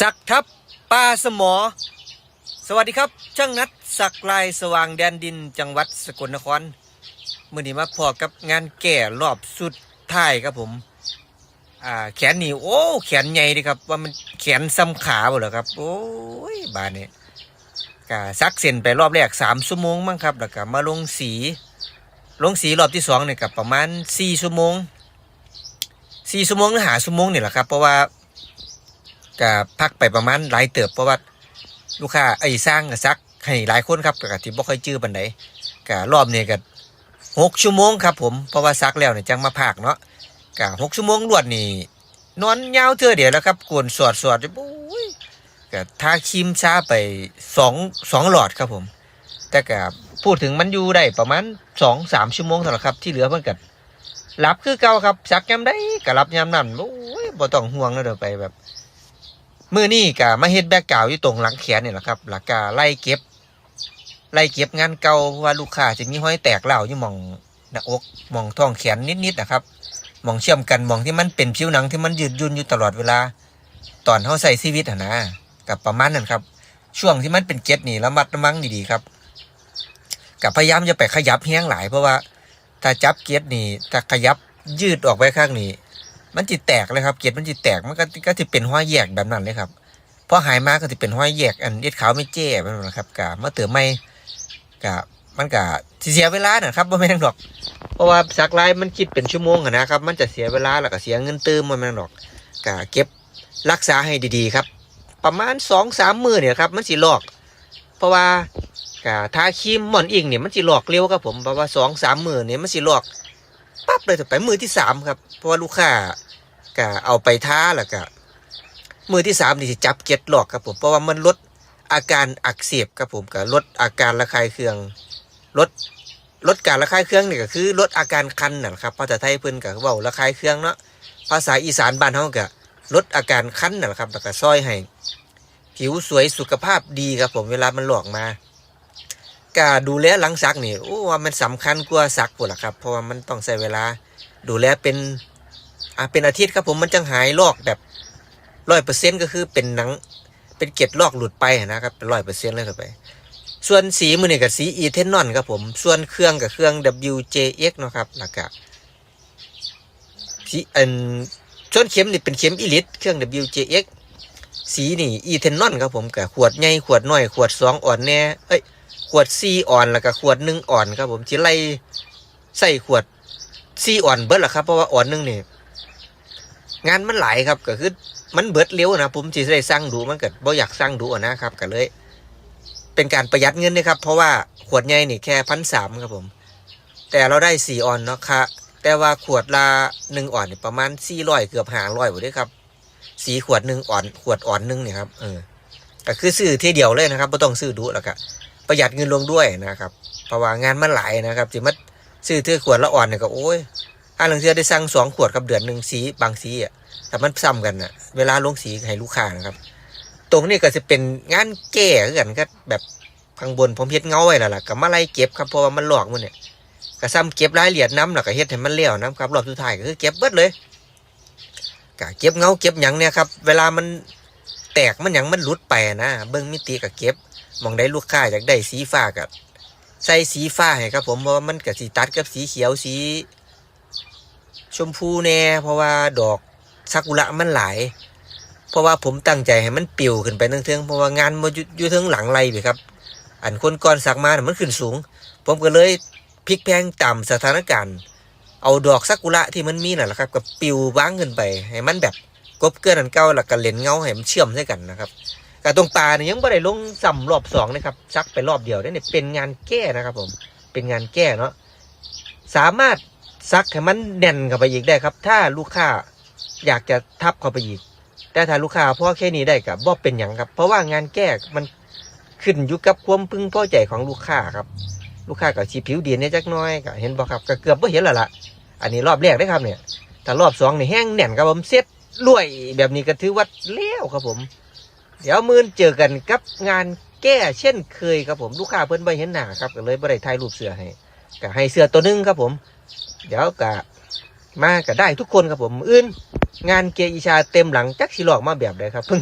สักทับปลาสมอ สวัสดีครับ ช่างนัดสักลายสว่างแดนดินจังหวัดสกลนครมื่อนี้มาพอกับงานแก่รอบสุดท้ายครับผมอ่าแขนนี่โอ้ แขนใหญ่ดีครับ ว่ามันแขนซ้ำขาบ่เหรอครับ โอ้ยบานนี้กะซักเส้นไปรอบแรกสามชั่วโมงมั้งครับแล้วก็มาลงสี ลงสีรอบที่สองเนี่ยกับประมาณสี่ชั่วโมงสี่ชั่วโมงหรือหาชั่วโมงนี่แหละครับเพราะว่า ก็พักไปประมาณหลายเติบเพราะว่าลูกค้าไอ้สร้างก็ซักให้หลายคนครับก็ที่บ่ค่อยจื้อปันใดก็รอบนี้ก็หกชั่วโมงครับผมเพราะว่าซักแล้วเนี่ยจังมาพากเนาะก็หกชั่วโมงรวดนี่นอนยาวเท่อเดียวแล้วครับกวนสวดสวดโอ้ยก็ทาครีมช้าไปสองสองหลอดครับผม แต่ก็พูดถึงมันอยู่ได้ประมาณสองสามชั่วโมงเท่านั้นครับที่เหลือเพิ่นก็รับคือเก่าครับซักยามได้ก็รับยามนั้นโอ้ยบ่ต้องห่วงแล้วเดี๋ยวไปแบบ มือนี่กะมาเฮ็ดแบกกราวอยู่ตรงหลังแขนนี่แหละครับหลักกาไล่เก็บ ไล่เก็บงานเก่าเพราะว่าลูกค้าจะมีห้อยแตกเหล่าอยู่มองหน้าอกมองท้องแขนนิดๆนะครับมองเชื่อมกันมองที่มันเป็นผิวหนังที่มันยืดยุ่นอยู่ตลอดเวลา ตอนเขาใส่ชีวิตอะนะกับประมาณนั้นครับ ช่วงที่มันเป็นเก็ดนี่ระมัดระวังดีๆครับกับพยายามจะไปขยับแห้งหลายเพราะว่า ถ้าจับเก็ดนี่ถ้าขยับยืดออกไปข้างนี้ มันจิตแตกเลยครับ เกล็ดมันจิตแตกมันก็ก็จะเป็นห้อยแยกแบบนั้นเลยครับพอหายมาก็จะเป็นห้อยแยกอันเอ็ดขาวไม่เจ้แบบนั้นนะครับกะมาเติมไม่กะมันกะเสียเวลานะครับไม่แม่นหรอก เพราะว่าสักลายมันคิดเป็นชั่วโมงนะครับ มันจะเสียเวลาแล้วก็เสียเงินเติมมันแม่นหรอกกะเก็บรักษาให้ดีๆครับ ประมาณสองสามมือเนี่ยครับมันสิลอก เพราะว่ากะทาครีมหมอนอิงเนี่ยมันสิลอกเร็วครับผมเพราะว่าสองสามมือเนี่ยมันสิลอกปั๊บเลยแต่ไปมือที่สามครับ เพราะว่าลูกค้า ก็เอาไปท้าแล้วก็มือที่สามนี่จับเก็ดหลอกครับผมเพราะว่ามันลดอาการอักเสบครับผมก็ลดอาการระคายเคืองลดลดการระคายเคืองนี่ก็คือลดอาการคันนะครับภาษาไทยเพิ่นก็เว้าระคายเคืองเนาะภาษาอีสานบ้านเฮาก็ลดอาการคันนะครับแล้วก็ซอยให้ผิวสวยสุขภาพดีครับผมเวลามันหลอกมาก็ดูแลหลังซักนี่โอ้ว่ามันสำคัญกว่าซักพุ่นล่ะครับ เพราะว่ามันต้องใช้เวลา ดูแลเป็น อะเป็นอาทิตย์ครับผมมันจังหายลอกแบบร้อยเปอร์เซ็นต์ก็คือเป็นหนัง เป็นเกล็ดลอกหลุดไปนะครับเป็นร้อยเปอร์เซ็นต์เลยครับไป ส่วนสีมือนี่กับสีอีเทนนอนครับผม ส่วนเครื่องกับเครื่อง WJX นะครับแล้วก็สีอันส่วนเข็มนี่เป็นเข็มอีลิทเครื่อง WJX สีนี่อีเทนนอนครับผมกับขวดใหญ่ขวดน้อยขวดสองอ่อนแน่เอ้ยขวดสี่อ่อนแล้วก็ขวดหนึ่งอ่อนครับผมที่ไล่ใส่ขวดสี่อ่อนเบิดละครับเพราะว่าอ่อนหนึ่งนี่ งานมันหลายครับก็คือมันเบิดเร็วนะผมสิได้สร้างดูมันก็บ่อยากสร้างดูนะครับก็เลย เป็นการประหยัดเงินนะครับ เพราะว่าขวดใหญ่นี่แค่พันสามครับผม แต่เราได้สี่ออนเนาะค่ะแต่ว่าขวดละหนึ่งอ่อนนี่ประมาณสี่ร้อยเกือบห้าร้อยหมดเลยครับสีขวดหนึ่งอ่อน ขวดอ่อนหนึ่งเนี่ยครับเออก็คือซื้อทีเดียวเลยนะครับไม่ต้องซื้อดูแล้วก็ประหยัดเงินลงด้วยนะครับเพราะว่างานมันหลายนะครับสิมาซื้อเทื่อขวดละอ่อนเนี่ยก็โอ้ย ถ้าหลังเทือได้สั่งสองขวดกับเดือนหนึ่งสีบางสีอะแต่มันซ้ำกันอะ เวลาลงสีให้ลูกค้านะครับ ตรงนี้ก็จะเป็นงานแก้กันก็แบบข้างบนผมเฮ็ดเงาไว้แล้วล่ะกับมาไล่เก็บครับเพราะว่ามันหลอกมันเนี่ยก็ซ้ำเก็บรายละเอียดน้ำแล้วก็เฮ็ดให้มันเลี้ยวน้ำครับรอบสุดท้ายก็คือเก็บเบิดเลยก็เก็บเงาเก็บหยังเนี่ยครับเวลามันแตกมันหยังมันหลุดไปนะเบิ้งมิติก็เก็บมองได้ลูกค้าอยากได้สีฟ้าก็ใส่สีฟ้าให้ครับผมเพราะว่ามันกับสีตัดกับสีเขียวสี ชมพูแน่เพราะว่าดอกซากุระมันหลาย เพราะว่าผมตั้งใจให้มันปิวขึ้นไปเทิงเพราะว่างานมันอยู่อยู่เทิงหลังไรไปครับ อันคนก้อนสักมาน่ะมันขึ้นสูง ผมก็เลยพลิกแพลงตามสถานการณ์ เอาดอกซากุระที่มันมีน่ะแหละครับกับปิวบ้างขึ้นไป ให้มันแบบกบเกินอันเก่าแล้วก็เล่นเงาให้มันเชื่อมใส่กันนะครับกับตรงปลาเนี่ยยังไม่ได้ลงซ้ำรอบสองนะครับซักไปรอบเดียวเนี่ยเป็นงานแก้นะครับ ผมเป็นงานแก้เนาะสามารถ ซักให้มันแน่นเข้าไปอีกได้ครับ ถ้าลูกค้าอยากจะทับเข้าไปอีก แต่ถ้าลูกค้าพอแค่นี้ได้กับบ่เป็นอย่างครับ เพราะว่างานแก้มันขึ้นอยู่กับความพึงพอใจของลูกค้าครับ ลูกค้ากับชีผิวดีเนี่ยจักน้อยก็เห็นบ่ครับก็เกือบบ่เห็นแล้วล่ะ อันนี้รอบแรกได้ครับเนี่ยถ้ารอบสองนี่แห้งแน่นครับผมเซ็ตรวยแบบนี้ก็ถือว่าเลี้ยวครับผม เดี๋ยวมื่นเจอกันกับงานแก้เช่นเคยครับผมลูกค้าเพิ่นบ่เห็นหน้าครับก็เลยบ่ได้ถ่ายรูปเสือให้ ก็ให้เสื้อตัวหนึงครับผม เดี๋ยวก็มาก็ได้ทุกคนครับผมอื่น งานเกียร์อีชาเต็มหลังจักสิหลอกมาแบบใดครับเพิ่ง